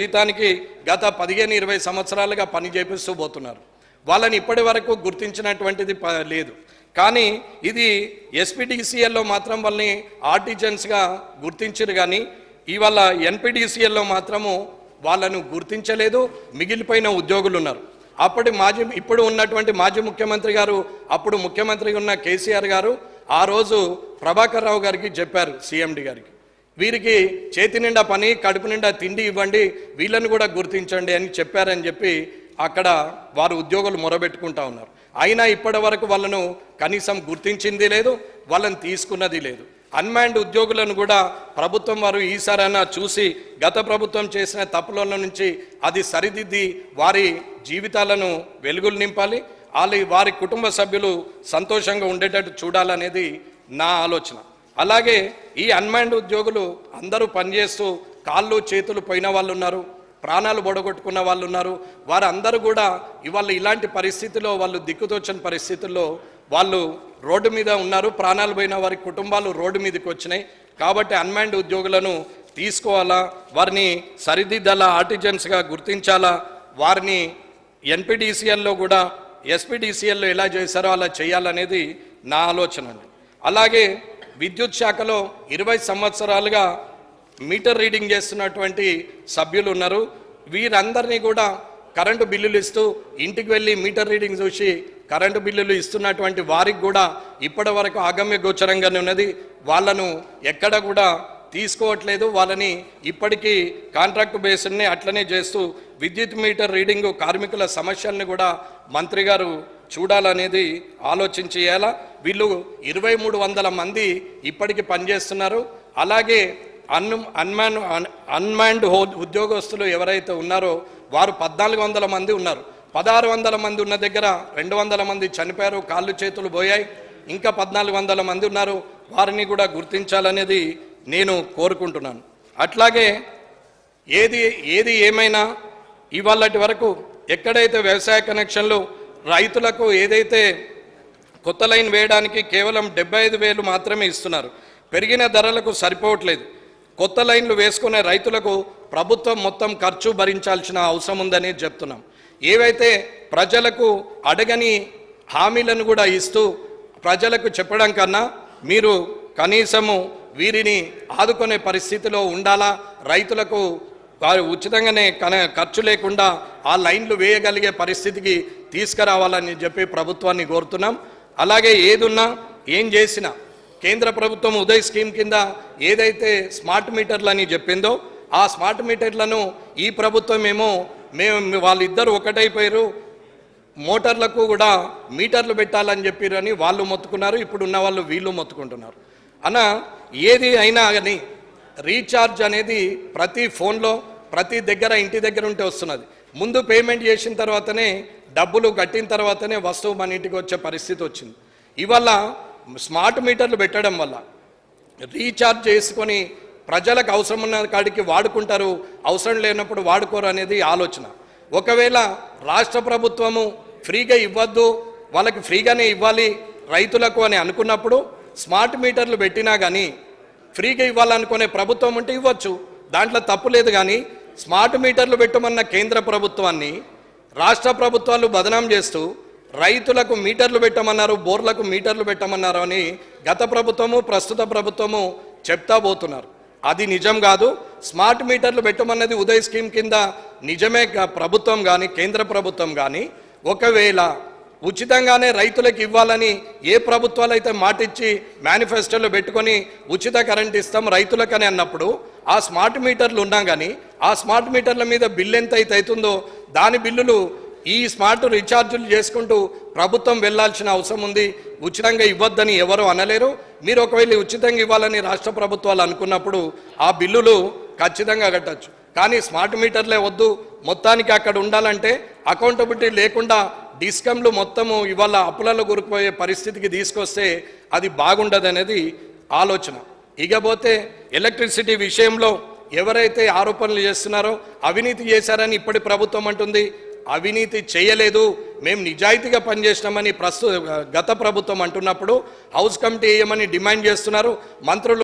జీతానికి గత పదిహేను ఇరవై సంవత్సరాలుగా పని చేపిస్తూ పోతున్నారు. వాళ్ళని ఇప్పటి వరకు గుర్తించినటువంటిది ప- లేదు. కానీ ఇది ఎస్పీడీసీఎల్లో మాత్రం వాళ్ళని ఆర్టిజన్స్గా గుర్తించరు కానీ ఇవాళ ఎన్పిడిసిఎల్లో మాత్రము వాళ్ళను గుర్తించలేదు మిగిలిపోయిన ఉద్యోగులు ఉన్నారు అప్పటి మాజీ ఇప్పుడు ఉన్నటువంటి మాజీ ముఖ్యమంత్రి గారు అప్పుడు ముఖ్యమంత్రి ఉన్న కేసీఆర్ గారు ఆ రోజు ప్రభాకర్ రావు గారికి చెప్పారు సీఎండి గారికి. వీరికి చేతి నిండా పని కడుపు నిండా తిండి ఇవ్వండి వీళ్ళని కూడా గుర్తించండి అని చెప్పారని చెప్పి అక్కడ వారు ఉద్యోగులు మొరబెట్టుకుంటా ఉన్నారు. అయినా ఇప్పటి వరకు వాళ్ళను కనీసం గుర్తించింది లేదు వాళ్ళని తీసుకున్నది లేదు. అన్మాన్డ్ ఉద్యోగులను కూడా ప్రభుత్వం వారు ఈసారైనా చూసి గత ప్రభుత్వం చేసిన తప్పుల నుంచి అది సరిదిద్ది వారి జీవితాలను వెలుగులు నింపాలి వాళ్ళ వారి కుటుంబ సభ్యులు సంతోషంగా ఉండేటట్టు చూడాలనేది నా ఆలోచన. అలాగే ఈ అన్మైండ్ ఉద్యోగులు అందరూ పనిచేస్తూ కాళ్ళు చేతులు పోయిన వాళ్ళు ఉన్నారు ప్రాణాలు బొడగొట్టుకున్న వాళ్ళు ఉన్నారు వారందరూ కూడా ఇవాళ ఇలాంటి పరిస్థితిలో వాళ్ళు దిక్కుతోచని పరిస్థితుల్లో వాళ్ళు రోడ్డు మీద ఉన్నారు. ప్రాణాలు పోయిన వారి కుటుంబాలు రోడ్డు మీదకి వచ్చినాయి. కాబట్టి అన్మైండ్ ఉద్యోగులను తీసుకోవాలా వారిని సరిదిద్దాలా ఆర్టిజన్స్గా గుర్తించాలా వారిని ఎన్పిడిసిఎల్లో కూడా ఎస్పిడిసిఎల్లో ఎలా చేశారో అలా చేయాలనేది నా ఆలోచన అండి. అలాగే విద్యుత్ శాఖలో ఇరవై సంవత్సరాలుగా మీటర్ రీడింగ్ చేస్తున్నటువంటి సభ్యులు ఉన్నారు. వీరందరినీ కూడా కరెంటు బిల్లులు ఇస్తూ ఇంటికి వెళ్ళి మీటర్ రీడింగ్ చూసి కరెంటు బిల్లులు ఇస్తున్నటువంటి వారికి కూడా ఇప్పటి వరకు ఆగమ్య గోచరంగానే ఉన్నది. వాళ్ళను ఎక్కడ కూడా తీసుకోవట్లేదు. వాళ్ళని ఇప్పటికీ కాంట్రాక్ట్ బేస్ని అట్లనే చేస్తూ విద్యుత్ మీటర్ రీడింగు కార్మికుల సమస్యల్ని కూడా మంత్రి గారు చూడాలనేది ఆలోచించి చేయాలా వీళ్ళు ఇరవై మూడు వందల మంది ఇప్పటికి పనిచేస్తున్నారు. అలాగే అన్ అన్మాన్ అన్మాన్డ్ హో ఉద్యోగస్తులు ఎవరైతే ఉన్నారో వారు పద్నాలుగు వందల మంది ఉన్నారు. పదహారు వందల మంది ఉన్న దగ్గర రెండు వందల మంది చనిపోయారు కాళ్ళు చేతులు పోయాయి. ఇంకా పద్నాలుగు వందల మంది ఉన్నారు. వారిని కూడా గుర్తించాలనేది నేను కోరుకుంటున్నాను. అట్లాగే ఏది ఏది ఏమైనా ఇవాళటి వరకు ఎక్కడైతే వ్యవసాయ కనెక్షన్లు రైతులకు ఏదైతే కొత్త లైన్ వేయడానికి కేవలం డెబ్బై ఐదు వేలు మాత్రమే ఇస్తున్నారు. పెరిగిన ధరలకు సరిపోవట్లేదు. కొత్త లైన్లు వేసుకునే రైతులకు ప్రభుత్వం మొత్తం ఖర్చు భరించాల్సిన అవసరం ఉందని చెప్తున్నాం. ఏవైతే ప్రజలకు అడగని హామీలను కూడా ఇస్తూ ప్రజలకు చెప్పడం కన్నా మీరు కనీసము వీరిని ఆదుకునే పరిస్థితిలో ఉండాలా? రైతులకు వారు ఉచితంగానే కన ఖర్చు లేకుండా ఆ లైన్లు వేయగలిగే పరిస్థితికి తీసుకురావాలని చెప్పి ప్రభుత్వాన్ని కోరుతున్నాం. అలాగే ఏదున్నా ఏం చేసినా కేంద్ర ప్రభుత్వం ఉదయ్ స్కీమ్ కింద ఏదైతే స్మార్ట్ మీటర్లు అని చెప్పిందో ఆ స్మార్ట్ మీటర్లను ఈ ప్రభుత్వం ఏమో మేము వాళ్ళిద్దరు ఒకటైపోయారు. మోటార్లకు కూడా మీటర్లు పెట్టాలని చెప్పిరని వాళ్ళు మొత్తుకున్నారు. ఇప్పుడు ఉన్న వాళ్ళు వీళ్ళు మొత్తుకుంటున్నారు. అన్న ఏది అయినా కానీ రీఛార్జ్ అనేది ప్రతి ఫోన్లో ప్రతి దగ్గర ఇంటి దగ్గర ఉంటే వస్తున్నది. ముందు పేమెంట్ చేసిన తర్వాతనే డబ్బులు కట్టిన తర్వాతనే వస్తువు మన ఇంటికి వచ్చే పరిస్థితి వచ్చింది. ఇవాళ స్మార్ట్ మీటర్లు పెట్టడం వల్ల రీఛార్జ్ చేసుకొని ప్రజలకు అవసరం ఉన్న కాడికి వాడుకుంటారు అవసరం లేనప్పుడు వాడుకోరు అనేది ఆలోచన. ఒకవేళ రాష్ట్ర ప్రభుత్వము ఫ్రీగా ఇవ్వద్దు వాళ్ళకి ఫ్రీగానే ఇవ్వాలి రైతులకు అని అనుకున్నప్పుడు స్మార్ట్ మీటర్లు పెట్టినా కానీ ఫ్రీగా ఇవ్వాలనుకునే ప్రభుత్వం ఉంటే ఇవ్వచ్చు. దాంట్లో తప్పు లేదు కానీ స్మార్ట్ మీటర్లు పెట్టమన్న కేంద్ర ప్రభుత్వాన్ని రాష్ట్ర ప్రభుత్వాలు బదనాం చేస్తూ రైతులకు మీటర్లు పెట్టమన్నారు బోర్లకు మీటర్లు పెట్టమన్నారు అని గత ప్రభుత్వము ప్రస్తుత ప్రభుత్వము చెప్తా పోతున్నారు. అది నిజం కాదు. స్మార్ట్ మీటర్లు పెట్టమన్నది ఉదయ్ స్కీమ్ కింద నిజమే ప్రభుత్వం కానీ కేంద్ర ప్రభుత్వం కానీ ఒకవేళ ఉచితంగానే రైతులకు ఇవ్వాలని ఏ ప్రభుత్వాలు అయితే మాటిచ్చి మేనిఫెస్టోలో పెట్టుకొని ఉచిత కరెంట్ ఇస్తాం రైతులకని అన్నప్పుడు ఆ స్మార్ట్ మీటర్లు ఉన్నా కానీ ఆ స్మార్ట్ మీటర్ల మీద బిల్లు ఎంత అయితే అవుతుందో దాని బిల్లులు ఈ స్మార్ట్ రీఛార్జులు చేసుకుంటూ ప్రభుత్వం వెళ్ళాల్సిన అవసరం ఉంది. ఉచితంగా ఇవ్వద్దని ఎవరు అనలేరు. మీరు ఒకవేళ ఉచితంగా ఇవ్వాలని రాష్ట్ర ప్రభుత్వాలు అనుకున్నప్పుడు ఆ బిల్లులు ఖచ్చితంగా కట్టచ్చు. కానీ స్మార్ట్ మీటర్లే వద్దు. మొత్తానికి అక్కడ ఉండాలంటే అకౌంటబిలిటీ లేకుండా డిస్కమ్లు మొత్తము ఇవాళ అప్పులలో కూరుకుపోయే పరిస్థితికి తీసుకొస్తే అది బాగుండదనేది ఆలోచన. ఇకపోతే ఎలక్ట్రిసిటీ విషయంలో ఎవరైతే ఆరోపణలు చేస్తున్నారో అవినీతి చేశారని ఇప్పటి ప్రభుత్వం అంటుంది. అవినీతి చేయలేదు. మేము నిజాయితీగా పనిచేసినామని ప్రస్తుత గత ప్రభుత్వం అంటున్నప్పుడు హౌస్ కమిటీ వేయమని డిమాండ్ చేస్తున్నారు? మంత్రులు